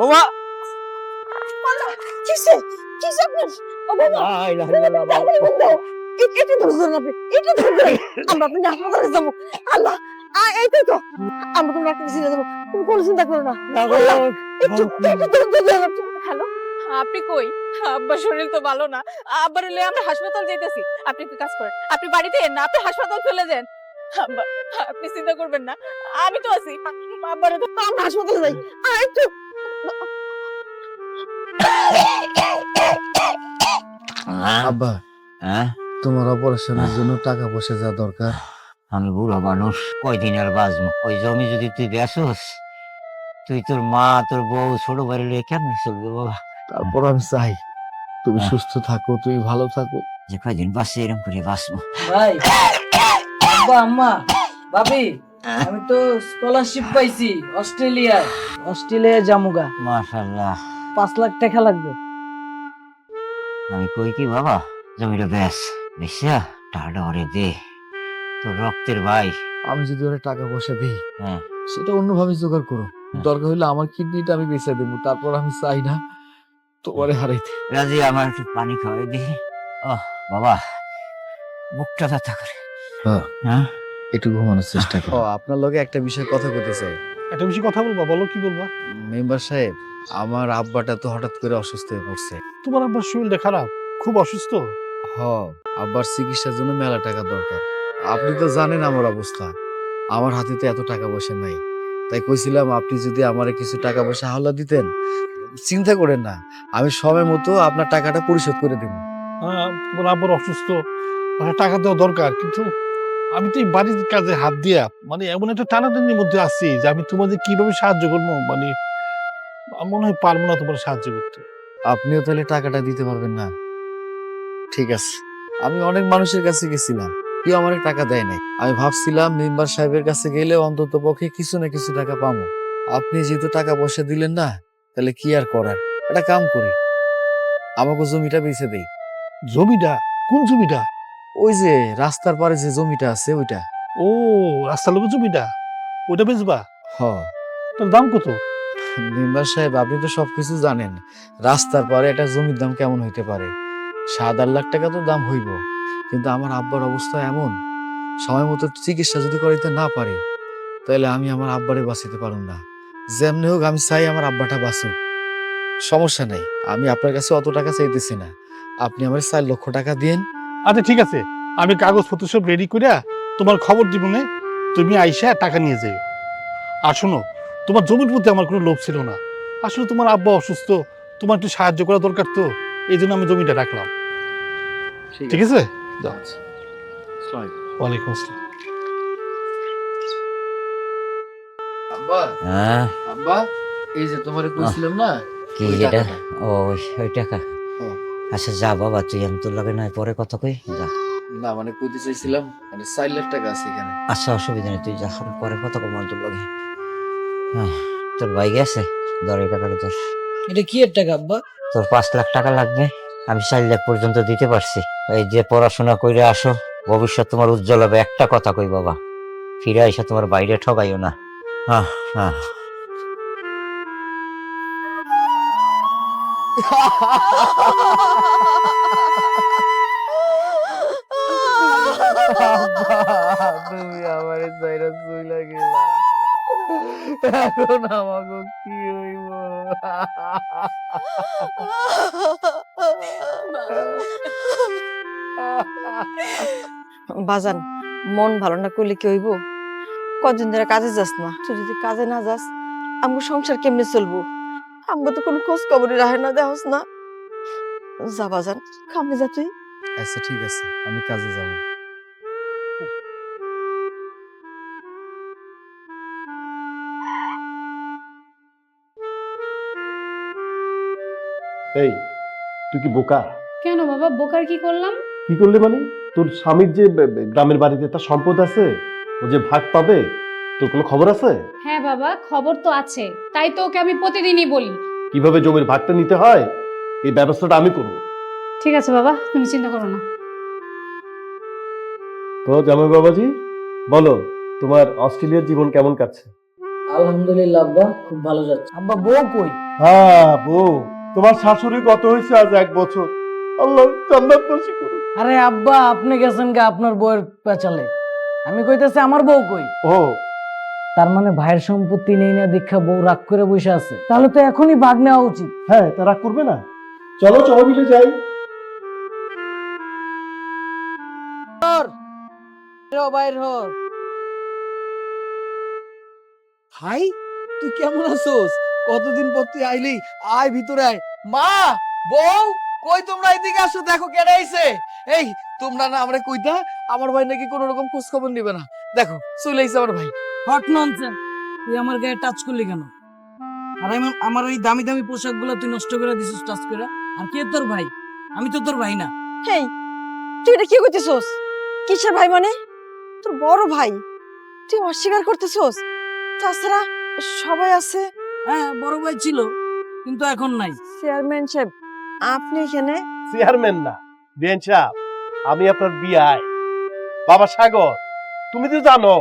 বাবা। কিসে কিসে আপনার? ও বাবা। এটা ধরছেন আপনি এটা ধরছেন আমরা আপনি হাসপাতালে যাব। আল্লাহ আ এইটাই তো আমরা কোনো একটা ছেড়ে যাব। তুমি কোনো চিন্তা করো না। একটু হ্যালো? আপনি কই? আব্বার শরীর তো ভালো না। আব্বার লয়ে আমরা হাসপাতাল যাইতেছি। আপনি একটু কাজ করেন। আপনি বাড়িতে এন না আপনি হাসপাতাল চলে যান। আব্বা আপনি চিন্তা করবেন না। আমি তো আছি। আব্বারে তো আমরা হাসপাতালে যাই। আর একটু আব্বা হ্যাঁ? তোমার অপারেশনের জন্য টাকা পয়সা যা দরকার। আমি বুড়ো মানুষ কয়দিন আর বাঁচবো? ওই জমি যদি তুই বেসোস তুই তোর মা তোর বউ ছোট বাড়ি লিয়ে কেমন চলবে বাবা? তারপর আমি চাই তুমি হ্যাঁ। সুস্থ থাকো তুমি ভালো থাকো। যে কয়দিন বাঁচছে এরকম করে বাঁচবো। ভাই আব্বা আম্মা ভাবি আমি তো স্কলারশিপ পাইছি অস্ট্রেলিয়ায়। অস্ট্রেলিয়ায় জামুগা। মাশাল্লাহ পাঁচ লাখ টাকা লাগবে। আমি কই কি বাবা? জমিটা বেশ। বেশা টাকা ওরে দে। তোর রক্তের ভাই। আমি যদি ওরা টাকা পয়সা দিই হ্যাঁ। সেটা অন্যভাবে জোগাড় করো। হ্যাঁ। দরকার হলে আমার কিডনিটা আমি বেঁচে দেবো তারপর আমি চাই না তোমারে হারাইতে রাজি আমার একটু পানি খাওয়াই দে। ও বাবা বুকটা ব্যথা করে। হ্যাঁ। একটু ঘুমানোর চেষ্টা করো আপনার লগে একটা বিষয় কথা বলতে চাই। একটা বেশি কথা বলবা বলো কি বলবা? মেম্বার সাহেব আমার আব্বাটা তো হঠাৎ করে অসুস্থ হয়ে পড়ছে। তোমার আব্বার শরীরটা খারাপ খুব অসুস্থ? হ আব্বার চিকিৎসার জন্য মেলা টাকা দরকার। আপনি তো জানেন আমার অবস্থা। আমার হাতে তো এত টাকা পয়সা নাই। তাই কইছিলাম আপনি যদি আমারে কিছু টাকা পয়সা হাওলা দিতেন চিন্তা করেন না। আমি সময় মতো আপনার টাকাটা পরিশোধ করে দেব। হ্যাঁ, তোমার আব্বার অসুস্থ ওটা টাকা দেওয়া দরকার কিন্তু আমি তো এই বাড়ির কাজে হাত দিয়া মানে এমন একটা টানাটানির মধ্যে আছি যে আমি তোমাদের কীভাবে সাহায্য করব? মানে আমার মনে হয় পারব না তোমার সাহায্য করতে। আপনিও তাহলে টাকাটা দিতে পারবেন না। ঠিক আছে। আমি অনেক মানুষের কাছে গেছিলাম কেউ আমার টাকা দেয় নাই। আমি ভাবছিলাম মেম্বার সাহেবের কাছে গেলে অন্তত পক্ষে কিছু না কিছু টাকা পাবো। আপনি যেহেতু টাকা পয়সা দিলেন না তাহলে কি আর করার? একটা কাম করি। আমাকে জমিটা বেচে দেই। জমিটা? কোন জমিটা? ওই যে রাস্তার পারে যে জমিটা আছে ওইটা। ও রাস্তার লোকের জমিটা? ওইটা বেচবা? হ। তার দাম কত? মেম্বার সাহেব আপনি তো সবকিছু জানেন। রাস্তার পরে একটা জমির দাম কেমন হইতে পারে? সাত আট লাখ টাকা তো দাম হইব। কিন্তু আমার আব্বার অবস্থা এমন। সময় মতো চিকিৎসা যদি করাইতে না পারি তাহলে আমি আমার আব্বারে বাঁচাতে পারুম না। যেমনি হোক আমি চাই আমার আব্বাটা বাঁচুক। সমস্যা নাই আমি আপনার কাছে অত টাকা চাইতেছি না। আপনি আমার চার লক্ষ টাকা দিন আচ্ছা ঠিক আছে। আমি কাগজপত্র সব রেডি করিয়া তোমার খবর দিব না। তুমি আইসা টাকা নিয়ে যাও আর শোনো তোমার জমির প্রতি আমার কোনো লোভ ছিল না। আসলে তোমার আব্বা অসুস্থ তোমার একটু সাহায্য করা দরকার তো এই জন্য আমি জমিটা রাখলাম। ঠিক আছে। ওয়ালাইকুম আসসালাম। আব্বা হ্যাঁ। আব্বা এই যে তোমারে কইছিলাম না কি এটা? ও ওই টাকা। আচ্ছা যা বাবা তুই আমি তোর লাগে নয় পরে কথা কই যা। না মানে কইতে চাইছিলাম মানে চার লাখ টাকা আছে এখানে। আচ্ছা অসুবিধা নেই তুই যা আমি পরে কথা কম তোর লাগে। হ্যাঁ তোর ভাই গেছে? ধর এই টাকাটা তোর এটা কি এর টাকা আব্বা? তোর পাঁচ লাখ টাকা লাগবে আমি চার লাখ পর্যন্ত দিতে পারছি। এই যে পড়াশোনা করে আসো ভবিষ্যৎ তোমার উজ্জ্বল হবে একটা কথা কই বাবা। ফিরে এসে তোমার বাইরে ঠকাইও না। হ্যাঁ হ্যাঁ তুমি আমারে গেলা। এখন আমাকে কি হইব? বাজান, মন ভালো না করলে কি হইব? কদিন ধরে কাজে যাস না। তুই যদি কাজে না যাস, আমগো সংসার কেমনে চলবো? আমগো তো কোনো খোঁজ খবরই রাখে না দেহস না। যা বাজান কামে যা তুই। আচ্ছা ঠিক আছে আমি কাজে যাব। এই তুই কি বোকা? কেন বাবা বোকার কি করলাম? কি করলে মানে? তোর স্বামীর যে গ্রামের বাড়িতে তার সম্পদ আছে ও যে ভাগ পাবে তোর কোনো খবর আছে? হ্যাঁ বাবা খবর তো আছে। তাই তো ওকে আমি প্রতিদিনই বলি। কীভাবে জমির ভাগটা নিতে হয়? এই ব্যবস্থাটা আমি করব। ঠিক আছে বাবা তুমি চিন্তা করো না। তো জামাই বাবাজি বলো তোমার অস্ট্রেলিয়ার জীবন কেমন কাটছে? আলহামদুলিল্লাহ আব্বা খুব ভালো যাচ্ছে। আব্বা বউ কই? হ্যাঁ বউ। তোমার শাশুড়ি কত হয়েছে আজ এক বছর? আল্লাহ জান্নাত বাসী করুন আরে আব্বা আপনি গেছেন গা আপনার বউয়ের পেঁচালে। আমি কইতেছি আমার বউ কই? ও তার মানে ভাইয়ের সম্পত্তি নেই না দীক্ষা বউ রাগ করে বসে আছে। তাহলে তো এখনই ভাগ নেওয়া উচিত। হ্যাঁ তা রাগ করবে না। চলো সবাই মিলে যাই। বাইর হ ভাই তুই কেমন আছোস? কতদিন পর তুই আইলি? আয় ভিতরে আয়। মা বউ কই তোমরা এদিকে আসো? দেখো কেডা আইছে। এই তোমরা না আমরা কইতা আমার ভাই নাকি কোনো রকম খোঁজ খবর নিবে না। দেখো চলে আইছে আমার ভাই। হট ননসেন্স তুই আমার গায়ে টাচ করলি কেন? আর আমি আমার ওই দামি দামি পোশাকগুলো তুই নষ্ট করে দিছিস টাচ করে? আর কে তোর ভাই? আমি তো তোর ভাই না। হেই তুই এটা কি করতেছস? কিসের ভাই মানে? তোর বড় ভাই। তুই অস্বীকার করতেছস? তাছাড়া সবাই আছে। হ্যাঁ বড় ভাই ছিল কিন্তু এখন নাই। চেয়ারম্যান সাহেব আপনি এখানে? চেয়ারম্যান না বিএন সাহেব আমি আপনার বিয়াই বাবা সাগর তুমি তো জানো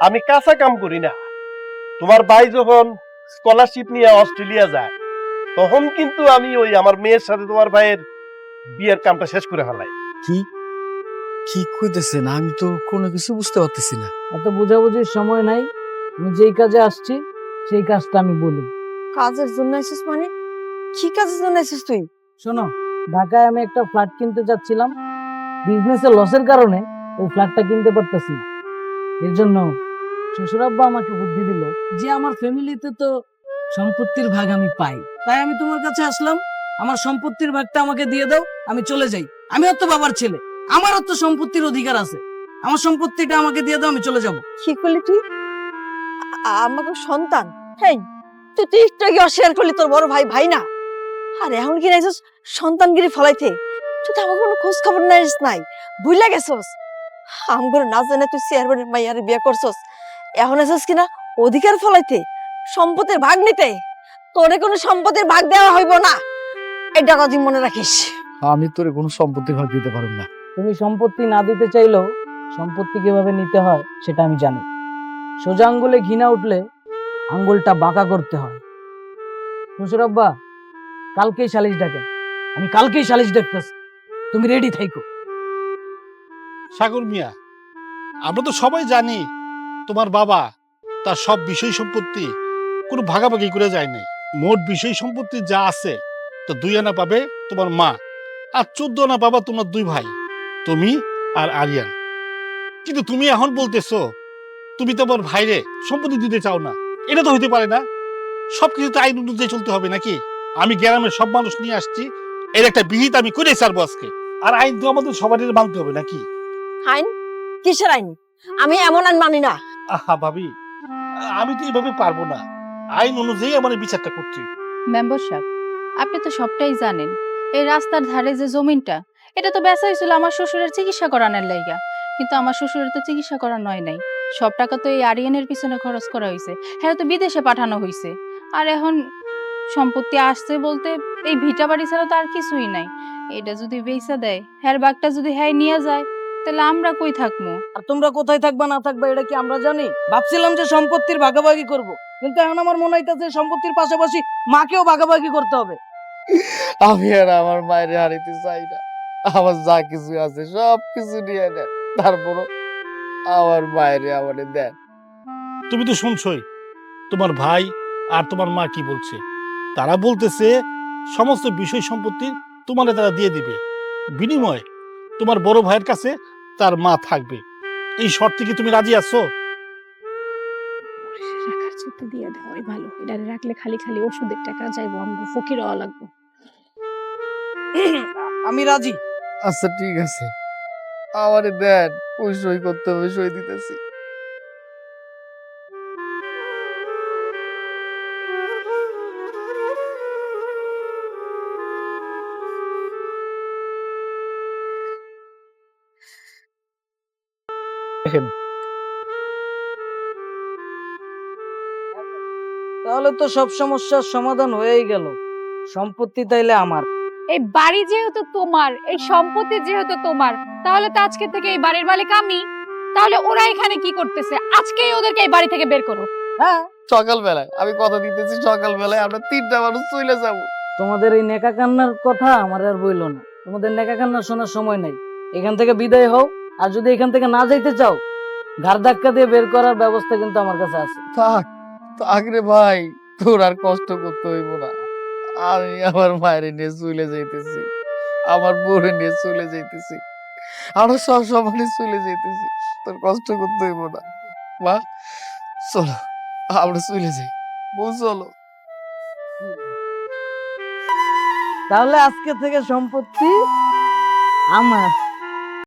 আমি কাঁচা কাম করি না। তোমার ভাই যখন স্কলারশিপ নিয়ে অস্ট্রেলিয়া যায় তখন কিন্তু আমি ওই আমার মেয়ের সাথে তোমার ভাইয়ের বিয়ের কামটা শেষ করে ফেলাই। কি? কি কইতেছেন আমি তো কোনো কিছু বুঝতে পারতেছি না। এত বোঝাবুঝির সময় নাই। আমি যেই কাজে আসছি সেই কাজটা আমি বলি। কাজের জন্য আইসিস মানে? কি কাজের জন্য আইসিস তুই? শোনো ঢাকায় আমি একটা ফ্ল্যাট কিনতে যাচ্ছিলাম। বিজনেসের লসের কারণে ওই ফ্ল্যাটটা কিনতে পারতেছি না। এর জন্য শ্বশুরাব্বা আমাকে বুদ্ধি দিল যে আমার ফ্যামিলিতে তো সম্পত্তির ভাগ আমি পাই। তাই আমি তোমার কাছে আসলাম। আমার সম্পত্তির ভাগটা আমাকে দিয়ে দাও, আমি চলে যাই। তো বাবার ছেলে। তো সম্পত্তির অধিকার আছে। আমার সম্পত্তিটা আমাকে দিয়ে দাও, আমি চলে যাব। আমাকে সন্তান? হেই, তুই অস্বীকার করলি তোর বড় ভাই ভাই না? আর এখন কি নাইছস সন্তানগিরি ফলাইতে? তুই তো আমাকে কোনো খোঁজ খবর নাইস নাই। ভুইলা গেছস? আমগুলো না জানে তুই চেয়ারম্যানের মাইয়ারে বিয়ে করছস। এখন আছিস কিনা? অধিকার ফলাইতে সম্পদের ভাগ নিতে। তোরে কোনো সম্পদের ভাগ দেওয়া হইব না। এটা কথা মনে রাখিস। আমি তোরে কোনো সম্পত্তির ভাগ দিতে পারব না। তুমি সম্পত্তি না দিতে চাইলেও সম্পত্তি কীভাবে নিতে হয় সেটা আমি জানি। সোজা আঙ্গুলে ঘৃণা উঠলে আঙ্গুলটা বাঁকা করতে হয়। শ্বশুরাব্বা কালকেই সালিশ ডাকে আমি কালকেই সালিশ ডাকতেছি তুমি রেডি থাইকো। সাগর মিয়া আমরা তো সবাই জানি তোমার বাবা, তার সব বিষয় সম্পত্তি কোনো ভাগাভাগি করে যায়নি। মোট বিষয় সম্পত্তি যা আছে, তো দুই আনা পাবে তোমার মা আর চোদ্দ আনা পাবা তোমার দুই ভাই, তুমি আর আরিয়ান। কিন্তু তুমি এখন বলতেছো, তুমি তোমার ভাইরে সম্পত্তি দিতে চাও না। এটা তো হইতে পারে না। সবকিছু তো আইন অনুযায়ী চলতে হবে নাকি? আমি গ্রামের সব মানুষ নিয়ে আসছি, এর একটা বিহিত আমি করে ছাড়বো আজকে। আর আইন তো আমাদের সবারই মানতে হবে নাকি? আইন? কিসের আইন? আমি এমন আইন মানি না। আহা ভাবি, আমি তো এইভাবে পারব না। আইন অনুযায়ী আমার বিচারটা করছি মেম্বার সাহেব, আপনি তো সবটাই জানেন। এই রাস্তার ধারে যে জমিনটা, এটা তো বেচা হয়েছিল আমার শ্বশুরের চিকিৎসা করানোর লাইগা। কিন্তু আমার শ্বশুরের তো চিকিৎসা করানো হয় নাই। সব টাকা তো এই আরিয়ানের পিছনে খরচ করা হয়েছে। হ্যাঁ তো বিদেশে পাঠানো হয়েছে। আর এখন সম্পত্তি আসছে বলতে এই ভিটা বাড়ি ছাড়া তো আর কিছুই নাই। এটা যদি বেচা দেয় হ্যার বাঘটা যদি হ্যাঁ নিয়ে যায় তাহলে আমরা কই থাকব আর তোমরা কোথায় থাকবা না থাকবা এটা কি আমরা জানি? ভাবছিলাম যে সম্পত্তির ভাগাভাগি করব কিন্তু এখন আমার মনে হইতাছে সম্পত্তির পাশাপাশি মাকেও ভাগাভাগি করতে হবে। আমি আর আমার মায়ের হারিতে চাই না। আমার যা কিছু আছে সব কিছু নিয়ে নেন। তারপরও আমার মায়ের আমারে দেন। তুমি তো শুনছই তোমার ভাই আর তোমার মা কি বলছে? তারা বলতেছে সমস্ত বিষয় সম্পত্তি তোমারে তারা দিয়ে দিবে। বিনিময়ে তোমার বড় ভাইয়ের কাছে তার মা থাকবে। এই শর্তে কি তুমি রাজি আছো? রাখার চেয়ে দিয়ে দেওয়াই ভালো। এটা রাখলে খালি খালি ওষুধের টাকা যাইবো আমগো ফকির হওয়া লাগবো। আমি রাজি। আচ্ছা ঠিক আছে। আমারে দেন ওই সই করতে হবে সই দিতেছি। তাহলে তো সব সমস্যার সমাধান হয়েই গেল। সম্পত্তি তাইলে আমার। এই বাড়ি যেহেতু তোমার এই সম্পত্তি যেহেতু তোমার তাহলে তো আজকে থেকে এই বাড়ির মালিক আমি। তাহলে ওরা এখানে কি করতেছে? আজকেই ওদেরকে এই বাড়ি থেকে বের করো। হ্যাঁ। সকালবেলায় আমি কথা দিতেছি সকালবেলায় আমরা তিনটা মানুষ চলে যাব। তোমাদের এই নেকা কান্নার কথা আমার আর বইলো না। তোমাদের নেকা কান্না শোনার সময় নাই। এখান থেকে বিদায় হও। আর যদি এখান থেকে না যাইতে চাও ঘাড় ধাক্কা দিয়ে বের করার ব্যবস্থা কিন্তু আমার কাছে আছে। থাক থাক রে ভাই তোর আর কষ্ট করতে হইব না। আমি আমার মায়ের নিয়ে চলে যাইতেছি। আমার বোরে নিয়ে চলে যাইতেছি। আমরা সব সমানে চলে যাইতেছি। তোর কষ্ট করতে হইব না। মা চলো আমরা চলে যাই। বউ চলো। তাহলে আজকে থেকে সম্পত্তি আমার।